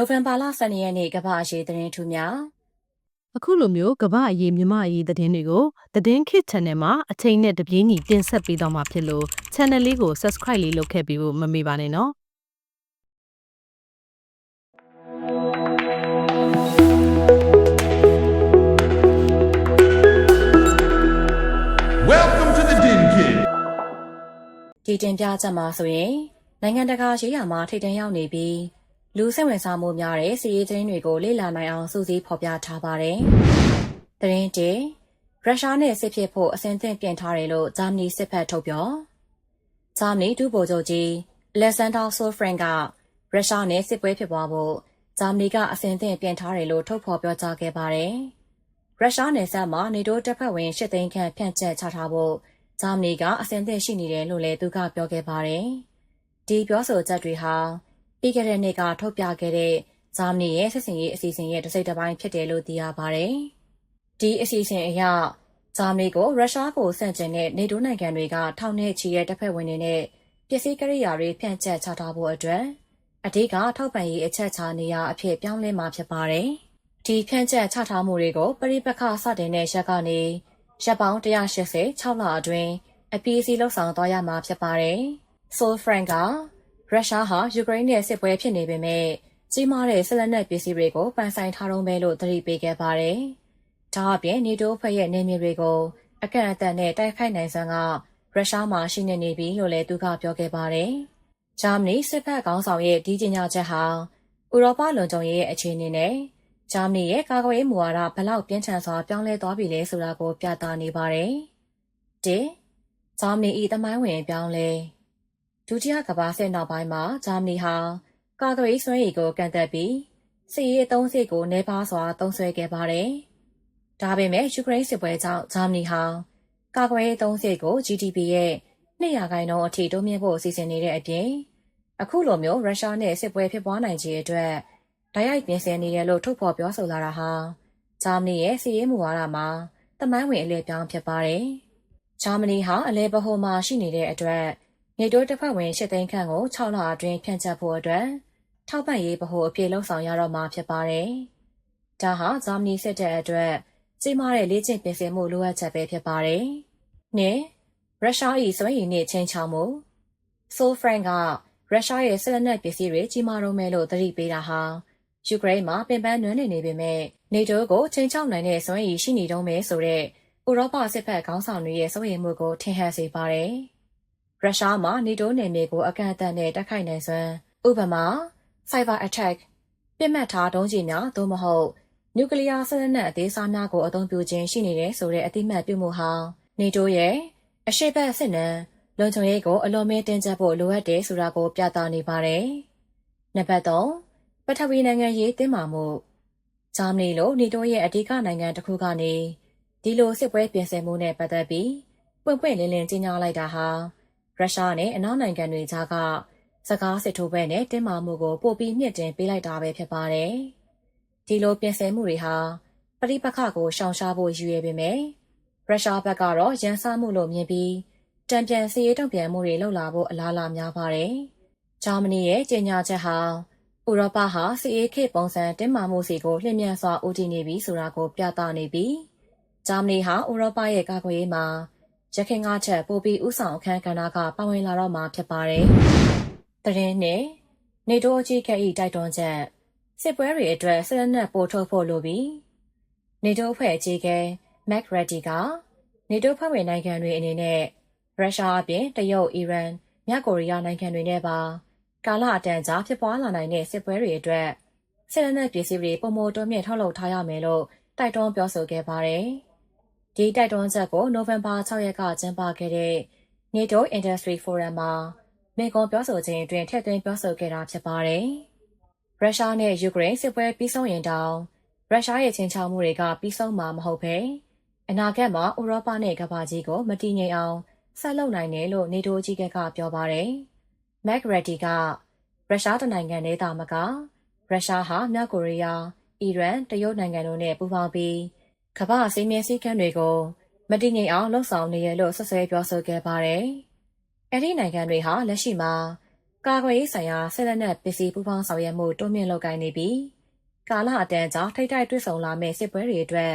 နိုဝင်ဘာလ12ရက်နေ့ကမ္ဘာအရေးသတင်းထူးများအခုလိုမျိုးကမ္ဘာအရေးမြမအရေးသတင်းတွေကိုသတင်းခစ် channel မှာအချိန်နဲ့တပြေးညီတင်ဆက်ပေးတော့မှာဖြစ်လို့ channel လေးကို subscribe လေးလုပ်ခဲ့ပြီးဖို့မမေ့ပါနဲ့နော် Welcome to the Din Kid. ဒီတင်ပြချက်မှာဆိုရင်နိုင်ငံတကာရေးရာမှာထိပ်တန်းရောက်နေပြီး လူစိတ်ဝင်စားမှုများတဲ့စီးရေးသတင်းတွေကိုလေ့လာနိုင်အောင်စူးစီးဖော်ပြထားပါတယ်။သတင်းတေရုရှားနဲ့စစ်ဖြစ်ဖို့အစဉ်သင့်ပြင်ထားတယ်လို့ဂျာမနီစစ်ဖက်ထုတ်ပြောဂျာမနီဒုဗိုလ်ချုပ်ကြီးလက်ဆန်ဒါဆိုဖရန်ကရုရှားနဲ့စစ်ပွဲဖြစ်ပွားဖို့ဂျာမနီကအစဉ်သင့်ပြင်ထားတယ်လို့ထုတ်ဖော်ပြောကြားခဲ့ပါတယ်။ရုရှားနယ်စပ်မှာနေတိုးတပ်ဖွဲ့ဝင်၈သိန်းခန့်ဖြန့်ကျက်ချထားဖို့ဂျာမနီကအစဉ်သင့်ရှိနေတယ်လို့လည်းသူကပြောခဲ့ပါတယ်။ဒီပြောဆိုချက်တွေဟာ ပြီးခဲ့တဲ့နှစ်ကထုတ်ပြခဲ့တဲ့ဂျာမနီရဲ့စစ်စင်ရေးအစီအစဉ်ရဲ့တစ်စိတ်တစ်ပိုင်းဖြစ်တယ်လို့သိရပါတယ်။ဒီအစီအစဉ်အရဂျာမနီကိုရုရှားကိုဆန့်ကျင်တဲ့နေတိုးနိုင်ငံတွေကထောင်နဲ့ချီတဲ့တပ်ဖွဲ့ဝင်တွေနဲ့ပစ္စည်းကိရိယာတွေဖြန့်ကျက်ချထားဖို့အတွက်အဓိကထောက်ပံ့ရေးအချက်ချနေရာအဖြစ်ပြောင်းလဲမှာဖြစ်ပါတယ်။ဒီဖြန့်ကျက်ချထားမှုတွေကိုပရိပခစတင်တဲ့ရက်ကနေရက်ပေါင်း186လအတွင်းအပြည့်အစည်လှုပ်ဆောင်သွားရမှာဖြစ်ပါတယ်။ Sol Frank က ရုရှားဟာယူကရိန်းနဲ့စစ်ပွဲဖြစ်နေပေမဲ့ကြီးမားတဲ့ဆက်လက်နက်ပစ္စည်းတွေကိုပန်ဆိုင်ထားတုံးပဲလို့သတိပေးခဲ့ပါတယ်။ဒါအပြင်နေတိုးဖွဲ့ရဲ့နေမြေတွေကိုအကန့်အသတ်နဲ့တိုက်ခိုက်နိုင်စွမ်းကရုရှားမှာရှိနေနေပြီလို့လည်းသူကပြောခဲ့ပါတယ်။ဂျာမနီစစ်ဘက်ကောင်ဆောင်ရဲ့ဒီကြေညာချက်ဟာဥရောပလုံခြုံရေးရဲ့အခြေအနေနဲ့ဂျာမနီရဲ့ကာကွယ်ရေးမူဝါဒဘလောက်ပြင်းထန်စွာပြောင်းလဲသွားပြီလဲဆိုတာကိုပြသနေပါတယ်။၁ဂျာမနီ၏တမိုင်းဝင်အပြောင်းလဲ ဒုတိယကမ္ဘာစစ်နောက်ပိုင်းမှာဂျာမနီဟာကာကွယ်ရေးစွမ်းရည်ကိုကန့်သက်ပြီးစစ်ရေးအသုံးစရိတ်ကိုနှဲပါစွာသုံးစွဲခဲ့ပါတယ်။ဒါပေမဲ့ယူကရိန်းစစ်ပွဲကြောင့်ဂျာမနီဟာကာကွယ်ရေးအသုံးစရိတ်ကို GDP ရဲ့200ခိုင်နှုန်းအထိတိုးမြင့်ဖို့စီစဉ်နေတဲ့အပြင်အခုလိုမျိုးရုရှားနဲ့စစ်ပွဲဖြစ်ပွားနိုင်ခြေအတွက်တိုက်ရိုက်ပြင်ဆင်နေတယ်လို့ထုတ်ဖော်ပြောဆိုလာတာဟာဂျာမနီရဲ့စီးရေးမူဝါဒမှာတမိုင်းဝင်အလဲပြောင်းဖြစ်ပါတယ်။ဂျာမနီဟာအလဲပဟိုမှာရှိနေတဲ့အတွက် နေတိုးတပ်ဖွဲ့ဝင်၈သိန်းခန့်ကို6လအတွင်းဖြန့်ချဖို့အတွက်ထောက်ပံ့ရေးဗဟိုအပြည့်လှုပ်ဆောင်ရတော့မှာဖြစ်ပါတယ်။ဒါဟာဂျာမနီစစ်တပ်အတွက်ကြီးမားတဲ့လေ့ကျင့်ပြင်ဆင်မှုလိုအပ်ချက်ပဲဖြစ်ပါတယ်။နှစ်ရုရှား၏စွမ်းရည်နှင့်ချင်းချောင်မှုဆိုဖရန်ကရုရှားရဲ့ဆက်လက်နက်ပစ္စည်းတွေကြီးမားတော့မယ်လို့သတိပေးတာဟာယူကရိန်းမှာပင်ပန်းနွမ်းနေနေပေမဲ့နေတိုးကိုချိန်ချောက်နိုင်တဲ့စွမ်းရည်ရှိနေတော့မယ်ဆိုတဲ့ဥရောပစစ်ဖက်ခေါင်းဆောင်တွေရဲ့စိုးရိမ်မှုကိုထင်ဟပ်စေပါတယ်။ ရုရှားမှာနေတိုးနယ်မြေကို အကန့်အသတ်နဲ့တိုက်ခိုက်နိုင်စွမ်းဥပမာ cyber attack ပြစ်မှတ်ထားဒုံးကျည်များသို့မဟုတ်နျူကလ িয়ার ဆက်လက်နက်အသေးစားများကိုအသုံးပြုခြင်းရှိနေတယ်ဆိုတဲ့အတိမတ်ပြုမှုဟာနေတိုးရဲ့အရှိတ်ဘက်စစ်နံလုံခြုံရေးကိုအလွန်မဲတင်းကျပ်ဖို့လိုအပ်တယ်ဆိုတာကိုပြသနေပါတယ်။နံပါတ်3ပထဝီနိုင်ငံရေးတင်းမာမှုဂျာမနီလိုနေတိုးရဲ့အဓိကနိုင်ငံတစ်ခုကနေဒီလိုစစ်ပွဲပြင်ဆင်မှုနဲ့ပတ်သက်ပြီးပွင့်ပွင့်လင်းလင်းကြေညာလိုက်တာဟာ ရုရှားနဲ့အနောက်နိုင်ငံတွေကြားကစကားစစ်ထိုးပွဲနဲ့တင်းမာမှုကိုပိုပြီးမြင့်တင်ပေးလိုက်တာပဲဖြစ်ပါတယ်။ဒီလိုပြင်ဆင်မှုတွေဟာပရိပခကိုရှောင်ရှားဖို့ရည်ရွယ်ပေမဲ့ရုရှားဘက်ကတော့ရန်စမှုလို့မြင်ပြီးတံပြန်စီရေးတုံ့ပြန်မှုတွေလှုပ်လာဖို့အလားအလာများပါတယ်။ဂျာမနီရဲ့ကြေညာချက်ဟာဥရောပဟာစီအေးခေပုံစံတင်းမာမှုစီကိုလျင်မြန်စွာဦးတည်နေပြီဆိုတာကိုပြသနေပြီးဂျာမနီဟာဥရောပရဲ့ကာကွယ်ရေးမှာ ရခိုင်ကချက်ပိုပြီးဥဆောင်အခမ်းကဏ္ဍကပါဝင်လာတော့မှာဖြစ်ပါတယ်။တရင်နဲ့နေတိုးအကြီးကဲ့၏တိုက်တွန်းချက်စစ်ပွဲတွေအတွက်ဆက်လက်နက်ပို့ထုတ်ဖို့လိုပြီးနေတိုးဖွဲ့အကြီးကဲမက်ရက်ဒီကနေတိုးဖွဲ့ဝင်နိုင်ငံတွေအနေနဲ့ရုရှားအပြင်တရုတ်၊အီရန်၊မြောက်ကိုရီးယားနိုင်ငံတွေနဲ့ပါကာလအတန်ကြာဖြစ်ပွားလာနိုင်တဲ့စစ်ပွဲတွေအတွက်စစ်လက်နက်ပစ္စည်းတွေပုံမတိုးမြင့်ထုတ်လုပ်ထားရမယ်လို့တိုက်တွန်းပြောဆိုခဲ့ပါတယ်။ ဒီတိုက်တွန်းချက်ကိုနိုဝင်ဘာ6ရက်ကကျင်းပခဲ့တဲ့ NATO Industry Forum မှာမိန့်ခွန်းပြောဆိုခြင်းအတွင်းထည့်သွင်းပြောဆိုခဲ့တာဖြစ်ပါတယ်။ရုရှားနဲ့ယူကရိန်းစစ်ပွဲပြီးဆုံးရင်တောင်ရုရှားရဲ့ချင်းချောက်မှုတွေကပြီးဆုံးမှာမဟုတ်ဘဲအနာဂတ်မှာဥရောပနဲ့ကမ္ဘာကြီးကိုမတည်ငြိမ်အောင်ဆက်လုပ်နိုင်တယ်လို့နေတိုးကြီးကပြောပါတယ်။မက်ဂရက်ဒီကရုရှားတနိုင်ငံနဲ့တာမကရုရှားဟာမြောက်ကိုရီးယား၊အီရန်၊တရုတ်နိုင်ငံတို့နဲ့ပူးပေါင်းပြီး ကမ္ဘာစီးမြဲစည်းကမ်းတွေကိုမတည်ငြိမ်အောင်လှုံ့ဆော်နေရလို့ဆွဆွဲပြောဆိုခဲ့ပါတယ်။အဲဒီနိုင်ငံတွေဟာလက်ရှိမှာကကာကွယ်ရေးဆိုင်ရာဆက်လက်နက်ပစ္စည်းပူးပေါင်းဆောင်ရွက်မှုတိုးမြင့်လုပ်ကိုင်နေပြီးကာလအတန်းကြာထိတ်တိုက်တွေ့ဆုံလာမဲ့စစ်ပွဲတွေအတွက်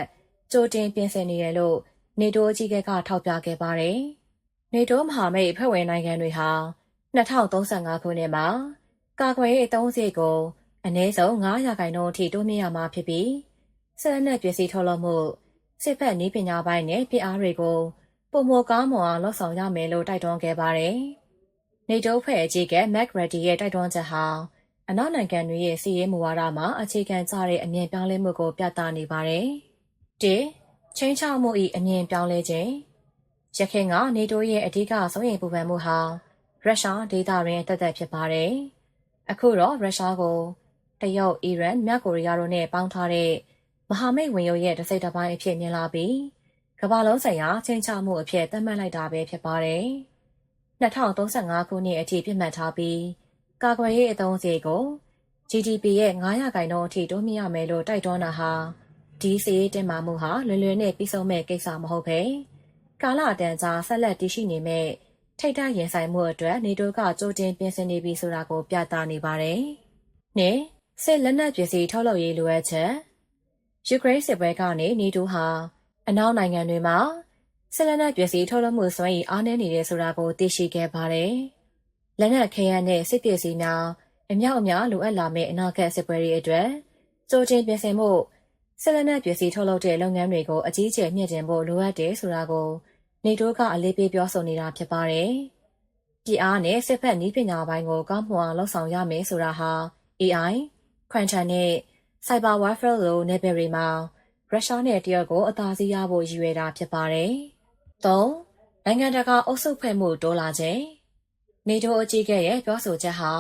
ကြိုတင်ပြင်ဆင်နေတယ်လို့နေတိုးအကြီးအကဲကထောက်ပြခဲ့ပါတယ်။နေတိုးမဟာမိတ်ဖွဲ့ဝင်နိုင်ငံတွေဟာ2035ခုနှစ်မှာကာကွယ်ရေးအသုံးစရိတ်ကိုအနည်းဆုံး9ရာခိုင်နှုန်းအထိတိုးမြင့်ရမှာဖြစ်ပြီး ဆက်လက်နက်ပစ္စည်းထုတ်လုပ်မှုစစ်ဖက်နည်းပညာပိုင်းနဲ့ပြည်အားတွေကိုပုံမကောင်းမွန်အောင်လှုပ်ဆောင်ရမယ်လို့တိုက်တွန်းခဲ့ပါတယ်။နေတိုးဖွဲ့အကြီးကမက်ဂရဒီရဲ့တိုက်တွန်းချက်ဟာအနောက်နိုင်ငံတွေရဲ့စီးရဲမူဝါဒမှာအခြေခံကျတဲ့အမြင်ပြောင်းလဲမှုကိုပြသနေပါတယ်။၁ချင်းချောက်မှု၏အမြင်ပြောင်းလဲခြင်းရခိုင်ကနေတိုးရဲ့အဓိကစိုးရိမ်ပူပန်မှုဟာရုရှားဒေသတွင်တက်တက်ဖြစ်ပါတယ်။အခုတော့ရုရှားကိုတရုတ်၊အီရန်၊မြောက်ကိုရီးယားတို့နဲ့ပေါင်းထားတဲ့ မဟာမိတ်ဝင်ရုပ်ရဲ့တစ်စိတ်တစ်ပိုင်းအဖြစ်မြင်လာပြီးကမ္ဘာလုံးဆိုင်ရာချင်းချမှုအဖြစ်သတ်မှတ်လိုက်တာပဲဖြစ်ပါတယ်။2035ခုနှစ်အထိပြစ်မှတ်ထားပြီးကာကွယ်ရေးအသုံးစရိတ်ကို GDP ရဲ့900ခိုင်နှုန်းအထိတိုးမြင့်ရမယ်လို့တိုက်တွန်းတာဟာဒီစီးရေးတင်မာမှုဟာလွယ်လွယ်နဲ့ပြီးဆုံးမဲ့ကိစ္စမဟုတ်ပဲကာလအတန်ကြာဆက်လက်တည်ရှိနေမဲ့ထိတ်တရင်ဆိုင်မှုအတွက်နေတိုးကကြိုတင်ပြင်ဆင်နေပြီဆိုတာကိုပြသနေပါတယ်။နှင့်စစ်လက်နက်ပစ္စည်းထုတ်လုပ်ရေးလိုအပ်ချက် ယူကရိန်းစစ်ပွဲကနေနေတိုးဟာအနောက်နိုင်ငံတွေမှာစစ်လက်နက်ပစ္စည်းထုတ်လုပ်မှုစွမ်းရည်အားနည်းနေတဲ့ဆိုတာကိုသိရှိခဲ့ပါတယ်။လက်နက်ခဲယမ်းနဲ့စစ်ပစ္စည်းများအမြောက်အများလိုအပ်လာမယ့်အနာဂတ်စစ်ပွဲတွေအတွက်ကြိုတင်ပြင်ဆင်မှုစစ်လက်နက်ပစ္စည်းထုတ်လုပ်တဲ့လုပ်ငန်းတွေကိုအကြီးအကျယ်မြင့်တင်ဖို့လိုအပ်တယ်ဆိုတာကိုနေတိုးကအလေးပေးပြောဆိုနေတာဖြစ်ပါတယ်။ပြည်အားနဲ့စစ်ဖက်နည်းပညာပိုင်းကိုကောင်းမွန်အောင်လှုပ်ဆောင်ရမယ်ဆိုတာဟာ AI, Quantum နဲ့ Cyber Warfare လိုနယ်ပယ်တွေမှာရုရှားနဲ့တရုတ်ကိုအသာစီးရဖို့ရည်ရွယ်တာဖြစ်ပါတယ်။၃နိုင်ငံတကာအုပ်စုဖွဲ့မှုတိုးလာခြင်းနေတိုးအကြီးအကဲရဲ့ပြောဆိုချက်ဟာ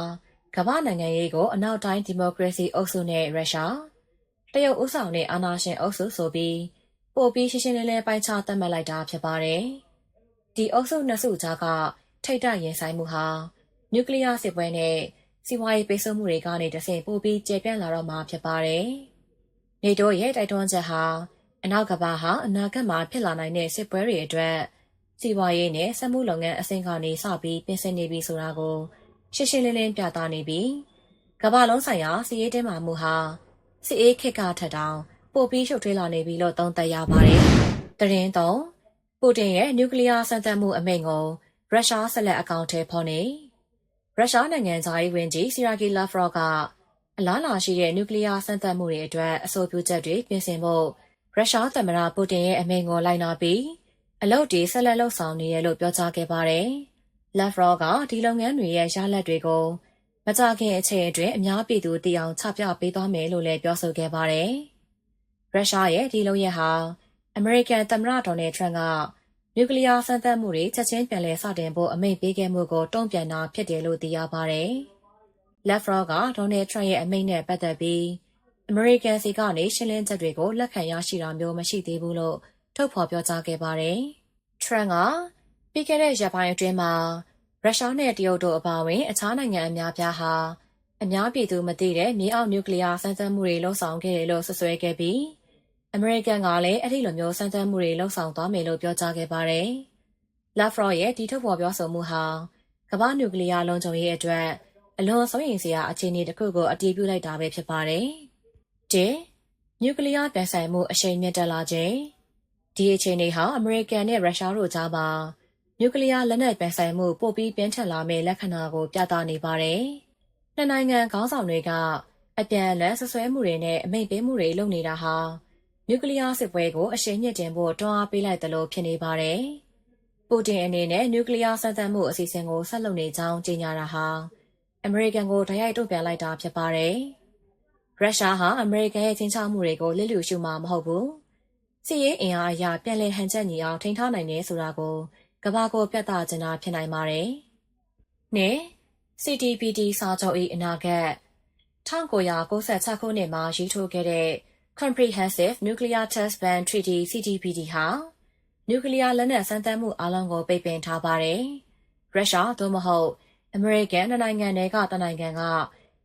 ကမ္ဘာနိုင်ငံရေးကိုအနောက်တိုင်းဒီမိုကရေစီအုပ်စုနဲ့ရုရှားတရုတ်ဥဆောင်တဲ့အာဏာရှင်အုပ်စုဆိုပြီးပို့ပြီးရှင်းရှင်းလင်းလင်းပိုင်းခြားသတ်မှတ်လိုက်တာဖြစ်ပါတယ်။ဒီအုပ်စုနှစ်စုကြားကထိတ်တရင်ဆိုင်မှုဟာနျူကလ িয়ার စစ်ပွဲနဲ့ စီးပွားရေးပိတ်ဆို့မှုတွေကနေတဆင့်ပိုပြီးကျေပြန့်လာတော့မှာဖြစ်ပါတယ်။နေတိုးရဲ့တိုက်တွန်းချက်ဟာအနောက်ကဘာဟာအနာဂတ်မှာဖြစ်လာနိုင်တဲ့စစ်ပွဲတွေအတွက်စီးပွားရေးနဲ့စက်မှုလုပ်ငန်းအဆင့်ကနေစပြီးပြင်ဆင်နေပြီဆိုတာကိုရှင်းရှင်းလင်းလင်းပြသနေပြီးကမ္ဘာလုံးဆိုင်ရာစီးရေးတင်းမာမှုဟာစီးအေးခက်ကထက်တောင်ပိုပြီးရှုပ်ထွေးလာနေပြီလို့သုံးသပ်ရပါတယ်။တရင်တော့ပူတင်ရဲ့နျူကလ িয়ার စံတက်မှုအမိန့်ကိုရုရှားဆက်လက်အကောင့်ထဲဖော်နေ ရုရှားနိုင်ငံသားရေးဝန်ကြီးစီရာဂီလာဖရော့ကအလားလာရှိတဲ့နျူကလ িয়ার စံတက်မှုတွေအတွက်အဆိုပြုချက်တွေပြင်ဆင်ဖို့ရုရှားသမ္မတပူတင်ရဲ့အမိန့်ကိုလိုက်နာပြီးအလုပ်တွေဆက်လက်လုပ်ဆောင်နေတယ်လို့ပြောကြားခဲ့ပါတယ်။လက်ဖရော့ကဒီလုပ်ငန်းတွေရဲ့ရလဒ်တွေကိုမကြခင်အချိန်အတွင်းအများပြည်သူသိအောင်ချပြပေးသွားမယ်လို့လည်းပြောဆိုခဲ့ပါတယ်။ရုရှားရဲ့ဒီလုပ်ရက်ဟာအမေရိကန်သမ္မတဒေါ်နယ်ထရန့်က နျူကလ িয়ার စမ်းသပ်မှုတွေချက်ချင်းပြန်လည်စတင်ဖို့အမိန့်ပေးခဲ့မှုကိုတုံ့ပြန်တာဖြစ်တယ်လို့သိရပါတယ်။လက်ဖရော့ကဒေါ်နယ်ထရန့်ရဲ့အမိန့်နဲ့ပတ်သက်ပြီးအမေရိကန်စီကနေရှင်းလင်းချက်တွေကိုလက်ခံရရှိတာမျိုးမရှိသေးဘူးလို့ထုတ်ဖော်ပြောကြားခဲ့ပါတယ်။ Trump ကပြီးခဲ့တဲ့ရက်ပိုင်းအတွင်းမှာရုရှားနဲ့တရုတ်တို့အပါအဝင်အခြားနိုင်ငံအများပြားဟာအများပြည်သူမသိတဲ့မြေအောက်နျူကလ িয়ার စမ်းသပ်မှုတွေလှုံ့ဆော်ခဲ့တယ်လို့ဆွဆွဲခဲ့ပြီး အမေရိကန်ကလည်းအဲ့ဒီလိုမျိုးစမ်းသပ်မှုတွေလှုံ့ဆော်သွားမယ်လို့ပြောကြားခဲ့ပါတယ်။ Lavrov ရဲ့ဒီထုတ်ဖော်ပြောဆိုမှုဟာကမ္ဘာနျူကလ িয়ার လုံခြုံရေးအတွက်အလွန်စိုးရိမ်စရာအခြေအနေတစ်ခုကိုအတည်ပြုလိုက်တာပဲဖြစ်ပါတယ်။၁နျူကလ িয়ার ပြန်ဆိုင်မှုအရှိန်မြင့်တက်လာခြင်းဒီအခြေအနေဟာအမေရိကန်နဲ့ရုရှားတို့ကြားမှာနျူကလ িয়ার လက်နက်ပြန်ဆိုင်မှုပိုပြီးပြင်းထန်လာမယ့်လက္ခဏာကိုပြသနေပါတယ်။နှစ်နိုင်ငံခေါင်းဆောင်တွေကအပြန်အလှန်ဆွဆွဲမှုတွေနဲ့အမိန့်ပေးမှုတွေလုပ်နေတာဟာ နျူကလ িয়ার စစ်ပွဲကိုအရှိန်မြင့်တင်ဖို့တွန်းအားပေးလိုက်သလိုဖြစ်နေပါတယ်။ပူတင်အနေနဲ့နျူကလ িয়ার စမ်းသပ်မှုအစီအစဉ်ကိုဆက်လုပ်နေကြောင်းကြေညာတာဟာအမေရိကန်ကိုတိုက်ရိုက်တုံ့ပြန်လိုက်တာဖြစ်ပါတယ်။ရုရှားဟာအမေရိကန်ရဲ့ချင်းချောက်မှုတွေကိုလစ်လျူရှုမှာမဟုတ်ဘူး။စီးရေးအင်အားအရာပြန်လည်ဟန်ချက်ညီအောင်ထိန်းထားနိုင်တယ်ဆိုတာကိုကဘာကိုပြသချင်တာဖြစ်နိုင်ပါတယ်။နဲ့ CTPD စာချုပ်၏အနာဂတ်1996ခုနှစ်မှာရေးထိုးခဲ့တဲ့ Comprehensive Nuclear Test Ban Treaty CTPD ဟာနျူကလ িয়ার လက်နက်စမ်းသပ်မှုအလုံးကိုပိတ်ပင်ထားပါတယ်။ရုရှားသို့မဟုတ်အမေရိကန်နိုင်ငံတွေကတနိုင်ငံက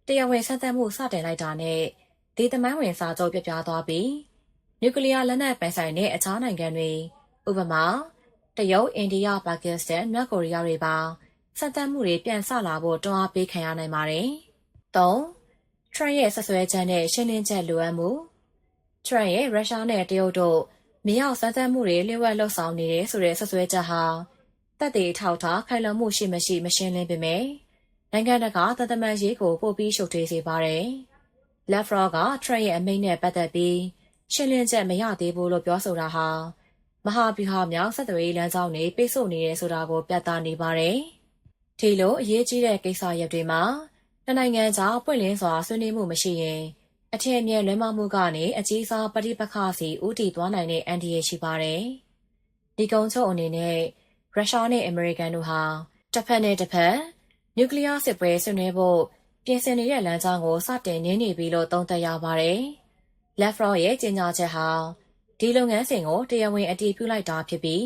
တရားဝင်စမ်းသပ်မှုစတင်လိုက်တာနဲ့ဒီသမိုင်းဝင်စာချုပ်ပြပြသွားပြီးနျူကလ িয়ার လက်နက်ပိုင်ဆိုင်တဲ့အခြားနိုင်ငံတွေဥပမာတရုတ်၊အိန္ဒိယ၊ပါကစ္စတန်၊မြောက်ကိုရီးယားတွေပါစ စံတက်မှုတွေပြန်ဆလာဖို့တွန်းအားပေးခံရနိုင်ပါတယ်။၃ထရန့်ရဲ့ဆက်ဆွဲချက်နဲ့ရှင်းလင်းချက်လိုအပ်မှု ထရန့်ရဲ့ရုရှားနဲ့တရုတ်တို့မြေအောက်စံတက်မှုတွေလျှို့ဝှက်လှုပ်ဆောင်နေတဲ့ဆိုတဲ့ဆက်ဆွဲချက်ဟာတပ်တွေထောက်ထားခိုင်လုံမှုရှိမရှိမရှင်းလင်းပေမဲ့နိုင်ငံတကာသံတမန်ရေးကိုပို့ပြီးရှုပ်ထွေးစေပါတယ်။ Lavrov ကထရန့်ရဲ့အမိန့်နဲ့ပတ်သက်ပြီးရှင်းလင်းချက်မရသေးဘူးလို့ပြောဆိုတာဟာမဟာဗျူဟာမြောက်ဆက်သွယ်ရေးလမ်းကြောင်းတွေပိတ်ဆို့နေရဆိုတာကိုပြသနေပါတယ်။ဒီလိုအရေးကြီးတဲ့ကိစ္စရပ်တွေမှာနှစ်နိုင်ငံကြားပွင့်လင်းစွာဆွေးနွေးမှုမရှိရင် အထင်အမြဲလွဲမှားမှုကနေအကြီးစားပဋိပက္ခစီဦးတည်သွားနိုင်တဲ့အန္တရာယ်ရှိပါတယ်။ဒီကုန်းချုပ်အနေနဲ့ရုရှားနဲ့အမေရိကန်တို့ဟာတစ်ဖက်နဲ့တစ်ဖက်နျူကလ িয়ার စစ်ပွဲဆွေးနွေးဖို့ပြင်ဆင်နေတဲ့လမ်းကြောင်းကိုစတင်နေနေပြီလို့သုံးသပ်ရပါတယ်။ Lavrov ရဲ့ကြေညာချက်ဟာဒီလုပ်ငန်းစဉ်ကိုတရားဝင်အတည်ပြုလိုက်တာဖြစ်ပြီး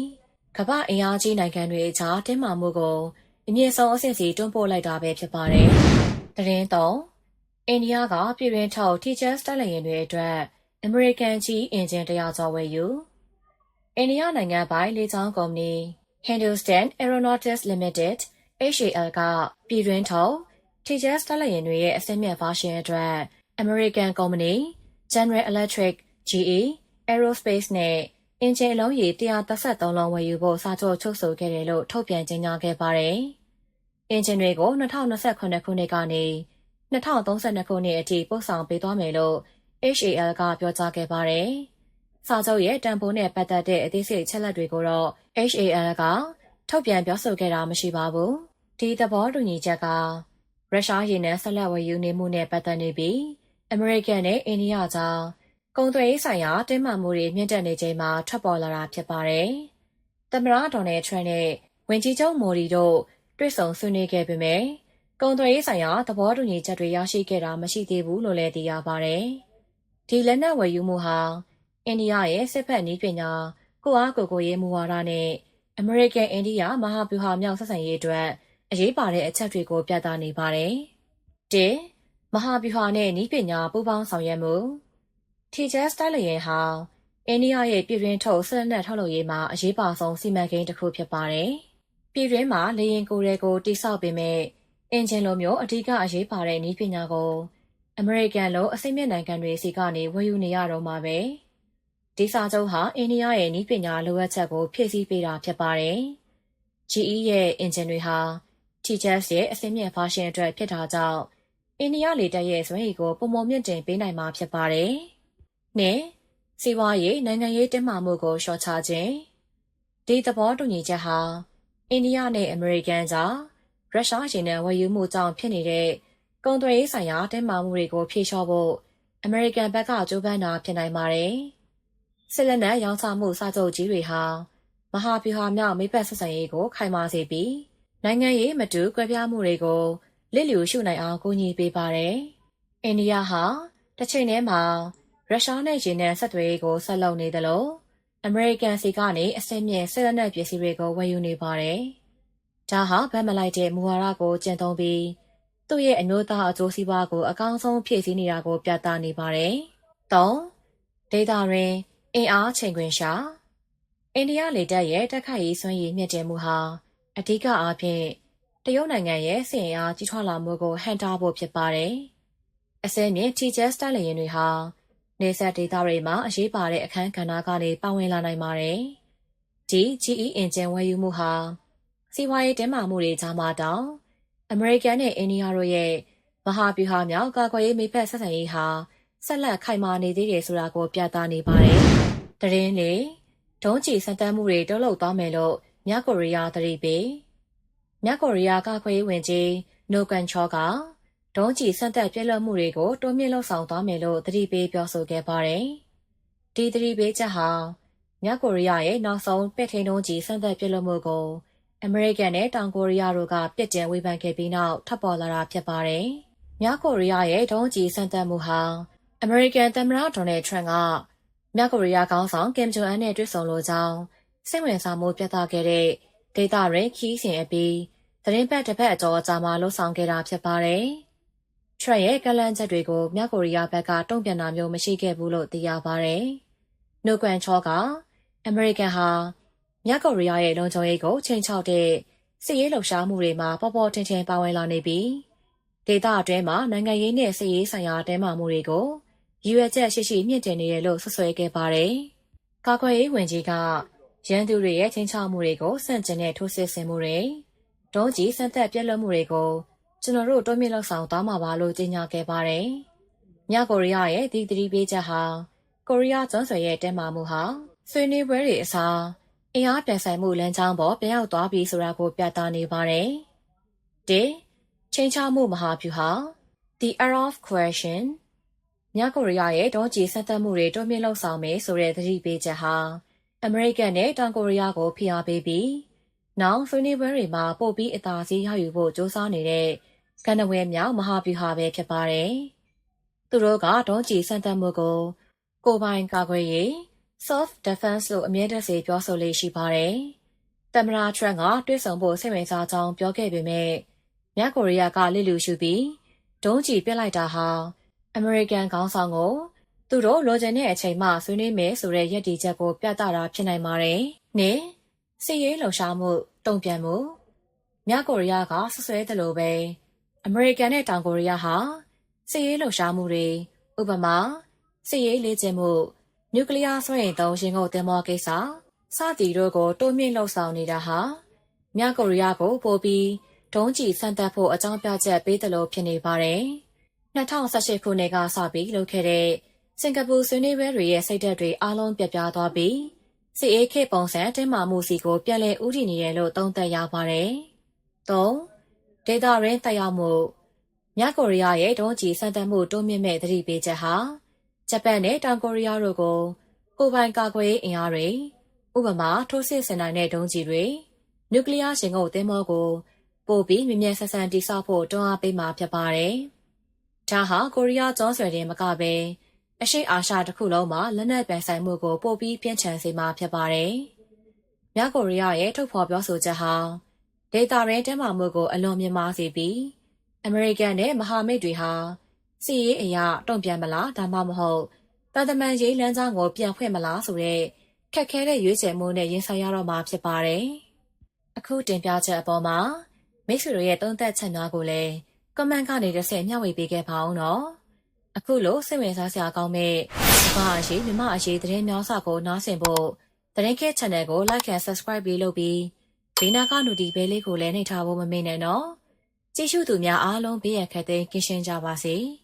ကမ္ဘာအင်အားကြီးနိုင်ငံတွေအကြားတင်းမာမှုကိုအမြင့်ဆုံးအဆင့်စီတွန်းပို့လိုက်တာပဲဖြစ်ပါတယ်။တရင်တော့ အိန္ဒိယကပြည်တွင်းထုတ် Tejas တက်လျင်တွေအတွက်အမေရိကန်ကြီးအင်ဂျင်တရားကျော်ဝယ်ယူအိန္ဒိယနိုင်ငံပိုင်လေကြောင်းကုမ္ပဏီ Hindustan Aeronautics Limited HAL ကပြည်တွင်းထုတ် Tejas တက်လျင်တွေရဲ့အစင်းမြတ်ဗာရှင်အတွက်အမေရိကန်ကုမ္ပဏီ General Electric GE Aerospace နဲ့အင်ဂျင်အလုံးရေ133လုံးဝယ်ယူဖို့စာချုပ်ချုပ်ဆိုခဲ့တယ်လို့ထုတ်ပြန်ကြေညာခဲ့ပါတယ်။အင်ဂျင်တွေကို2028ခုနှစ်ကနေ 2032ခုနှစ်အထိပို့ဆောင်ပေးသွားမယ်လို့ HAL ကပြောကြားခဲ့ပါတယ်။စာချုပ်ရဲ့တန်ဖိုးနဲ့ပတ်သက်တဲ့အသေးစိတ်ချက်လက်တွေကိုတော့ HAL ကထုတ်ပြန်ပြောဆိုခဲ့တာမရှိပါဘူး။ဒီသဘောတူညီချက်ကရုရှားရေနံဆက်လက်ဝယ်ယူနေမှုနဲ့ပတ်သက်နေပြီးအမေရိကန်နဲ့အိန္ဒိယကြားကုန်သွယ်ရေးဆိုင်ရာတင်းမာမှုတွေမြင့်တက်နေချိန်မှာထွက်ပေါ်လာတာဖြစ်ပါတယ်။သမ္မတဒေါ်နယ်ထရန့်နဲ့ဝန်ကြီးချုပ်မိုဒီတို့တွေ့ဆုံဆွေးနွေးခဲ့ပေမဲ့ ကုန်သွယ်ရေးဆိုင်ရာသဘောတူညီချက်တွေရရှိခဲ့တာမရှိသေးဘူးလို့လည်းသိရပါတယ်။ဒီလက်နက်ဝယ်ယူမှုဟာအိန္ဒိယရဲ့စစ်ဖက်နည်းပညာကိုအားကိုကိုရေးမူဝါဒနဲ့အမေရိကန်အိန္ဒိယမဟာဗျူဟာမြောက်ဆက်ဆံရေးအတွက်အရေးပါတဲ့အချက်တွေကိုပြသနေပါတယ်။၁မဟာဗျူဟာနဲ့နည်းပညာပူးပေါင်းဆောင်ရွက်မှု TJS တိုက်လျင်ဟာအိန္ဒိယရဲ့ပြည်တွင်းထုတ်ဆက်လက်ထုတ်လုပ်ရေးမှာအရေးပါဆုံးစီမံကိန်းတစ်ခုဖြစ်ပါတယ်။ပြည်တွင်းမှာလေရင်ကိုယ်တွေကိုတိစောက်ပေမဲ့ အင်ဂျင်လိုမျိုးအဓိကအရေးပါတဲ့နည်းပညာကိုအမေရိကန်လိုအစိမ့်မြင့်နိုင်ငံတွေစီကနေဝယ်ယူနေရတော့မှာပဲ။ဒီစာချုပ်ဟာအိန္ဒိယရဲ့နည်းပညာလိုအပ်ချက်ကိုဖြည့်ဆည်းပေးတာဖြစ်ပါတယ်။ GE ရဲ့အင်ဂျင်တွေဟာ TJS ရဲ့အစိမ့်မြင့်ဖာရှင်အတွက်ဖြစ်တာကြောင့်အိန္ဒိယလေတပ်ရဲ့စွမ်းရည်ကိုပုံမမြင့်တင်ပေးနိုင်မှာဖြစ်ပါတယ်။နှင့်စီးပွားရေးနိုင်ငံရေးတင်းမာမှုကိုလျှော့ချခြင်းဒီသဘောတူညီချက်ဟာအိန္ဒိယနဲ့အမေရိကန်ကြား ရုရှားရေနံဝယ်ယူမှုကြောင့်ဖြစ်နေတဲ့ကုန်သွယ်ရေးဆိုင်ရာတင်းမာမှုတွေကိုဖြေလျှော့ဖို့အမေရိကန်ဘက်ကကြိုးပမ်းတာဖြစ်နိုင်ပါတယ်။စစ်လက်နက်ရောင်းချမှုစာချုပ်ကြီးတွေဟာမဟာဗျူဟာမြောက်မိဘဆက်ဆံရေးကိုခိုင်မာစေပြီးနိုင်ငံရေးမတူကွဲပြားမှုတွေကိုလစ်လျူရှုနိုင်အောင်ကူညီပေးပါတယ်။အိန္ဒိယဟာတစ်ချိန်တည်းမှာရုရှားနဲ့ရေနံဆက်သွယ်ရေးကိုဆက်လုပ်နေတယ်လို့အမေရိကန်စီကနေအစင်းမြင့်ဆက်လက်နက်ပစ္စည်းတွေကိုဝယ်ယူနေပါတယ်။ ဒါဟာဗတ်မလိုက်တဲ့မူဝါဒကိုကျင့်သုံးပြီးသူ့ရဲ့အမျိုးသားအကျိုးစီးပွားကိုအကောင်းဆုံးဖြည့်ဆည်းနေတာကို ပြသနေပါတယ်။၃ဒေတာတွင်အင်အားချိန်ခွင်ရှာအိန္ဒိယလေတပ်ရဲ့တက်ခိုက်ရေးစွမ်းရည်မြင့်တင်မှုဟာအဓိကအားဖြင့်တရုတ်နိုင်ငံရဲ့စင်အားကြီးထွားလာမှုကိုဟန်တာဖို့ဖြစ်ပါတယ်။အစင်းမြင့် TJS တက်လျင်တွေဟာနေဆက်ဒေသတွေမှာအရေးပါတဲ့အခန်းကဏ္ဍကနေပါဝင်လာနိုင်ပါတယ်။ဒီ GE အင်ဂျင်ဝယ်ယူမှုဟာ စီးပွားရေးတင်းမာမှုတွေကြားမှာတောင်အမေရိကန်နဲ့အိန္ဒိယတို့ရဲ့မဟာဗျူဟာမြောက်ကာကွယ်ရေးမိဖက်ဆက်ဆံရေးဟာဆက်လက်ခိုင်မာနေသေးတယ်ဆိုတာကိုပြသနေပါတယ်။တရင်လေဒုံးကျည်စံတမ်းမှုတွေတုံ့လောက်သွားမယ်လို့မြောက်ကိုရီးယားသတိပေးမြောက်ကိုရီးယားကာကွယ်ရေးဝန်ကြီးနိုကန်ချောကဒုံးကျည်ဆန့်သက်ပြက်လွတ်မှုတွေကိုတိုးမြင့်လှုပ်ဆောင်သွားမယ်လို့သတိပေးပြောဆိုခဲ့ပါတယ်။ဒီသတိပေးချက်ဟာမြောက်ကိုရီးယားရဲ့နောက်ဆုံးပစ်ထိန်ဒုံးကျည်ဆန့်သက်ပြက်လွတ်မှုကို အမေရိကန်နဲ့တောင်ကိုရီးယားတို့ကပြစ်တင်ဝေဖန်ခဲ့ပြီးနောက်ထပ်ပေါ်လာတာဖြစ်ပါတယ်။မြောက်ကိုရီးယားရဲ့ဒုံးကျည်ဆန့်သက်မှုဟာအမေရိကန်သမ္မတဒေါ်နယ်ထရန့်ကမြောက်ကိုရီးယားခေါင်းဆောင်ကင်ဂျုံအန်နဲ့တွေ့ဆုံလိုကြောင်းစိတ်ဝင်စားမှုပြသခဲ့တဲ့ဒေတာရင်ခီးစဉ်အပြီးသတင်းပတ်တစ်ဖက်အကျော်အကြာမှာလှုပ်ဆောင်ခဲ့တာဖြစ်ပါတယ်။ထရန့်ရဲ့ကလန့်ချက်တွေကိုမြောက်ကိုရီးယားဘက်ကတုံ့ပြန်တာမျိုးမရှိခဲ့ဘူးလို့သိရပါဗျ။နိုကွမ်ချောကအမေရိကန်ဟာ မြောက်ကိုရီးယားရဲ့လုံခြုံရေးကိုချိန်ချောက်တဲ့စစ်ရေးလှုပ်ရှားမှုတွေမှာပေါ်ပေါ်ထင်ထင်ပါဝင်လာနေပြီးဒေသအတွင်းမှာနိုင်ငံရေးနဲ့စစ်ရေးဆိုင်ရာတဲမာမှုတွေကိုရည်ရွယ်ချက်ရှိရှိမြင့်တင်နေတယ်လို့ဆွဆွဲခဲ့ပါတယ်။ကာကွယ်ရေးဝန်ကြီးကရန်သူတွေရဲ့ချင်းချောက်မှုတွေကိုစန့်ကျင်တဲ့ထိုးစစ်ဆင်မှုတွေဒုံးကျည်စံသက်ပြက်လက်မှုတွေကိုကျွန်တော်တို့တွန်းမြင့်လောက်ဆောင်သွားမှာပါလို့ကြေညာခဲ့ပါတယ်။မြောက်ကိုရီးယားရဲ့ဒီသတိပေးချက်ဟာကိုရီးယားကျွန်းဆွယ်ရဲ့တဲမာမှုဟာဆွေးနွေးပွဲတွေအစား အင်အားပြန်ဆိုင်မှုလမ်းကြောင်းပေါ်ပြောင်းသွားပြီဆိုတာကိုပြသနေပါတယ်။၁ချိန်ချမှုမဟာဗျူဟာ The Era of Question မြောက်ကိုရီးယားရဲ့ဒုံးကျည်ဆက်သက်မှုတွေတွန်းမြင့်လောက်ဆောင်မယ်ဆိုတဲ့သတိပေးချက်ဟာအမေရိကန်နဲ့တောင်ကိုရီးယားကိုဖိအားပေးပြီးနောက်ဆွေးနွေးပွဲတွေမှာပို့ပြီးအသာစီးရယူဖို့စ조사နေတဲ့ကန်နဝဲမြောက်မဟာဗျူဟာပဲဖြစ်ပါတယ်။သူတို့ကဒုံးကျည်ဆက်သက်မှုကိုကိုပိုင်ကာကွယ်ရေး self defense လို့အမြဲတစေပြောဆိုလေးရှိပါတယ်။တမရာထရန့်ကတွဲဆောင်ဖို့စိတ်ဝင်စားကြောင်းပြောခဲ့ပေမဲ့မြောက်ကိုရီးယားကလစ်လူရှုပြီးဒုံးကျည်ပစ်လိုက်တာဟာအမေရိကန်ခေါင်းဆောင်ကိုသူတို့လိုချင်တဲ့အချိန်မှဆွေးနွေးမယ်ဆိုတဲ့ရည်တည်ချက်ကိုပြသတာဖြစ်နိုင်ပါတယ်။နင်းစစ်ရေးလှုပ်ရှားမှုတုံ့ပြန်မှုမြောက်ကိုရီးယားကဆွဆွဲတယ်လို့ပဲအမေရိကန်နဲ့တောင်ကိုရီးယားဟာစစ်ရေးလှုပ်ရှားမှုတွေဥပမာစစ်ရေးလေ့ကျင့်မှု နျူကလ িয়ার စွမ်းအင်သုံးရင်ကုန်တင်မောကိစ္စစသည်တို့ကိုတိုးမြင့်လှုပ်ဆောင်နေတာဟာမြောက်ကိုရီးယားကိုပိုပြီးဒုံးကျည်ဆန်တက်ဖို့အကြောင်းပြချက်ပေးတယ်လို့ဖြစ်နေပါတယ်။2018ခုနှစ်ကစပြီးလုပ်ခဲ့တဲ့စင်ကာပူဆွေးနွေးပွဲတွေရဲ့စိတ်ဓာတ်တွေအားလုံးပြပြသွားပြီးစီအေးခေပုံစံတင်းမာမှုစီကိုပြန်လည်ဥတည်နေတယ်လို့သုံးသပ်ရပါတယ်။၃ဒေတာရင်းတက်ရောက်မှုမြောက်ကိုရီးယားရဲ့ဒုံးကျည်ဆန်တက်မှုတိုးမြင့်မဲ့သတိပေးချက်ဟာ ဂျပန်နဲ့တောင်ကိုရီးယားတို့ကိုကိုပိုင်ကာကွယ်ရေးအင်အားတွေဥပမာထိုးစစ်ဆင်နိုင်တဲ့ဒုံးကျည်တွေနျူကလ িয়ার ရှင်ကုတ်သင်းမောကိုပို့ပြီးမြမြန်ဆန်ဆန်တိစောက်ဖို့တွန်းအားပေးမှာဖြစ်ပါတယ်။ဒါဟာကိုရီးယားကျွန်းဆွယ်တင်မကပဲအရှိအာရှတစ်ခုလုံးမှာလက်နက်ပိုင်ဆိုင်မှုကိုပို့ပြီးပြင်းထန်စေမှာဖြစ်ပါတယ်။မြောက်ကိုရီးယားရဲ့ထုတ်ဖော်ပြောဆိုချက်ဟာဒေတာရဲတင်းမာမှုကိုအလွန်မြင့်မားစေပြီးအမေရိကန်နဲ့မဟာမိတ်တွေဟာ စီရေးအရာတုံ့ပြန်မလားဒါမှမဟုတ်တန်တမန်ရေးလမ်းကြောင်းကိုပြန်ဖွင့်မလားဆိုတဲ့ခက်ခဲတဲ့ရွေးချယ်မှုနဲ့ရင်ဆိုင်ရတော့မှာဖြစ်ပါတယ်။အခုတင်ပြချက်အပေါ်မှာမိတ်ဆွေတို့ရဲ့သုံးသက်ချက်များကိုလည်း comment ကနေတစ်ဆင့်မျှဝေပေးခဲ့ပါအောင်နော်။အခုလိုစိတ်ဝင်စားစရာကောင်းမဲ့ဘာအရေးမြမအရေးသတင်းများစွာကိုနားဆင်ဖို့သတင်းခဲ channel ကို like and subscribe ပေးလို့ပြီးဘေးနာက notification လေးကိုလည်းနှိပ်ထားဖို့မမေ့နဲ့နော်။ကြည့်ရှုသူများအားလုံးဘေးရန်ခတ်သိမ်းကင်းရှင်းကြပါစေ။